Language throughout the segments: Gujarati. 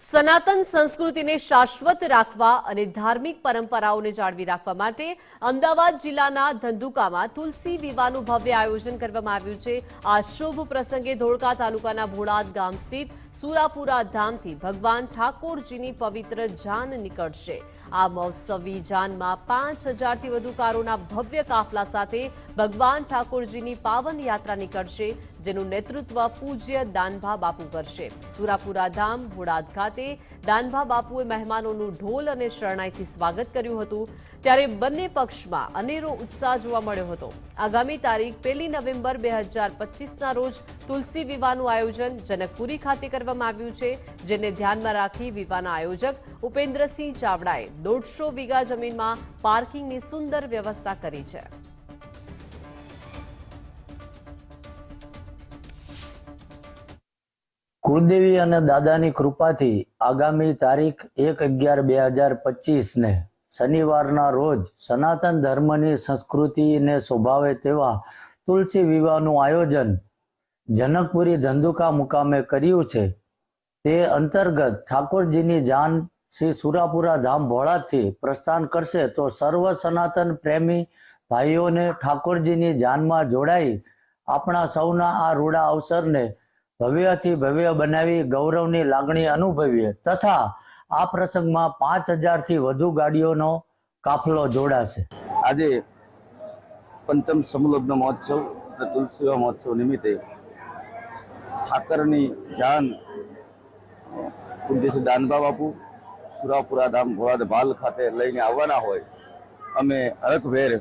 સનાતન સંસ્કૃતિને શાશ્વત રાખવા અને ધાર્મિક પરંપરાઓને જાળવી રાખવા માટે અમદાવાદ જિલ્લાના ધંધુકામાં તુલસી વિવાહનું ભવ્ય આયોજન કરવામાં આવ્યું છે. આ શુભ પ્રસંગે ધોળકા તાલુકાના ભોળાદ ગામ સ્થિત સુરાપુરા ધામથી ભગવાન ઠાકોરજીની પવિત્ર જાન નીકળશે. આ મહોત્સવી જાનમાં પાંચ હજારથી વધુ કારોના ભવ્ય કાફલા સાથે ભગવાન ઠાકોરજીની પાવન યાત્રા નીકળશે. જેનું નેતૃત્વ પૂજ્ય દાનભા બાપુ કરશે. સુરાપુરા ધામ, ભોળાદ ખાતે દાનભા બાપુએ મહેમાનોનું ઢોલ અને શરણાઈથી સ્વાગત કર્યું હતું. ત્યારે બંને પક્ષમાં અનેરો ઉત્સાહ જોવા મળ્યો હતો. આગામી તારીખ પહેલી નવેમ્બર બે હજાર પચીસના રોજ તુલસી વિવાહનું આયોજન જનકપુરી ખાતે કરવામાં આવ્યું છે, જેને ધ્યાનમાં રાખી વિવાહના આયોજક ઉપેન્દ્રસિંહ ચાવડાએ દોઢસો વીઘા જમીનમાં પાર્કિંગની સુંદર વ્યવસ્થા કરી છે. કુળદેવી અને દાદાની કૃપાથી આગામી તારીખ એક અગિયાર બે હજાર પચીસને શનિવારના રોજ સનાતન ધર્મની સંસ્કૃતિને શોભાવે તેવા તુલસી વિવાહનું આયોજન જનકપુરી ધંધુકા મુકામે કર્યું છે. તે અંતર્ગત ઠાકોરજીની જાન શ્રી સુરાપુરા ધામ ભોળાથી પ્રસ્થાન કરશે તો સર્વ સનાતન પ્રેમી ભાઈઓને ઠાકોરજીની જાનમાં જોડાઈ આપણા સૌના આ રૂડા અવસરને ભવ્યથી ભવ્ય બનાવી ગૌરવની લાગણી અનુભવીએ તથા આ પ્રસંગમાં પાંચ હજારથી વધુ ગાડીઓનો કાફલો જોડાશે. આજે પંચમ સમુલગ્ન મહોત્સવ અને તુલસી મહોત્સવ નિમિત્તે ઠાકરની જાન, પૂજ્ય શ્રી દાનબા બાપુ સુરાપુરા ધામ ભોળાદ ભાલ ખાતે લઈને આવવાના હોય, અમે અલગભેર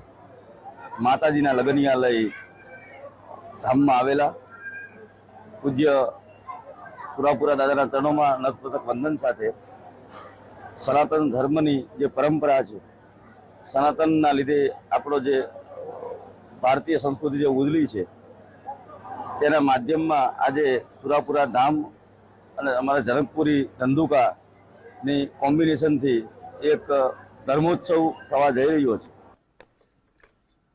માતાજીના લગનિયા લઈ ધામમાં આવેલા પૂજ્ય સુરાપુરા દાદાના ચરણોમાં નતમસ્તક વંદન સાથે સનાતન ધર્મની જે પરંપરા છે, સનાતનના લીધે આપણો જે ભારતીય સંસ્કૃતિ જે ઉજળી છે, તેના માધ્યમમાં આજે સુરાપુરા ધામ અને અમારા જનકપુરી ધંધુકાની કોમ્બિનેશનથી એક ધર્મોત્સવ થવા જઈ રહ્યો છે.